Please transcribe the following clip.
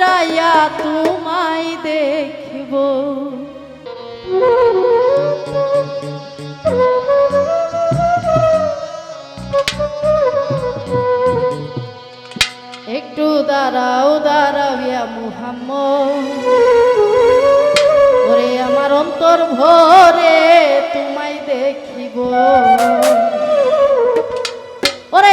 মিটাইয়া তোমায় দেখব। একটু দাঁড়াও দাঁড়াবিয়া মুহাম্মদ। ওরে আমার অন্তর ভরে তোমায় দেখিব। ওরে